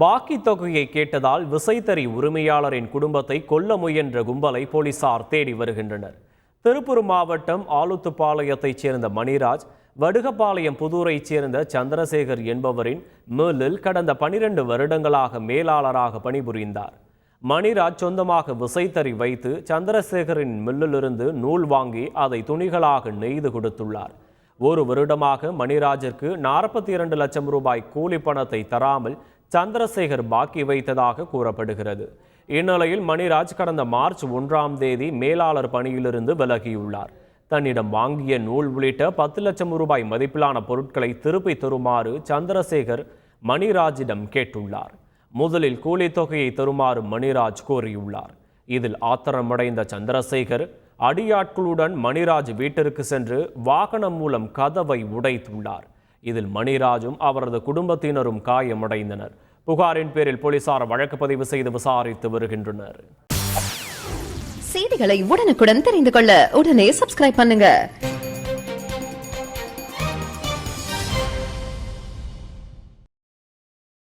பாக்கி தொகையை கேட்டதால் விசைத்தறி உரிமையாளரின் குடும்பத்தை கொல்ல முயன்ற கும்பலை போலீசார் தேடி வருகின்றனர். திருப்பூர் மாவட்டம் ஆலுத்துப்பாளையத்தைச் சேர்ந்த மணிராஜ் வடுகப்பாளையம் புதூரைச் சேர்ந்த சந்திரசேகர் என்பவரின் மில்லில் கடந்த பனிரெண்டு வருடங்களாக மேலாளராக பணிபுரிந்தார். மணிராஜ் சொந்தமாக விசைத்தறி வைத்து சந்திரசேகரின் மில்லிலிருந்து நூல் வாங்கி அதை துணிகளாக நெய்து கொடுத்துள்ளார். ஒரு வருடமாக மணிராஜிற்கு நாற்பத்தி இரண்டு லட்சம் ரூபாய் கூலி பணத்தை தராமல் சந்திரசேகர் பாக்கி வைத்ததாக கூறப்படுகிறது. இந்நிலையில் மணிராஜ் கடந்த மார்ச் ஒன்றாம் தேதி மேலாளர் பணியிலிருந்து விலகியுள்ளார். தன்னிடம் வாங்கிய நூல் உள்ளிட்ட பத்து லட்சம் ரூபாய் மதிப்பிலான பொருட்களை திருப்பி தருமாறு சந்திரசேகர் மணிராஜிடம் கேட்டுள்ளார். முதலில் கூலித் தொகையை தருமாறு மணிராஜ் கோரியுள்ளார். இதில் ஆத்திரமடைந்த சந்திரசேகர் அடியாட்களுடன் மணிராஜ் வீட்டிற்கு சென்று வாகனம் மூலம் கதவை உடைத்துள்ளார். இதில் மணிராஜும் அவரது குடும்பத்தினரும் காயமடைந்தனர். புகாரின் பேரில் போலீசார் வழக்கு பதிவு செய்து விசாரித்து வருகின்றனர். செய்திகளை உடனுக்குடன் தெரிந்து கொள்ள உடனே சப்ஸ்கிரைப் பண்ணுங்க.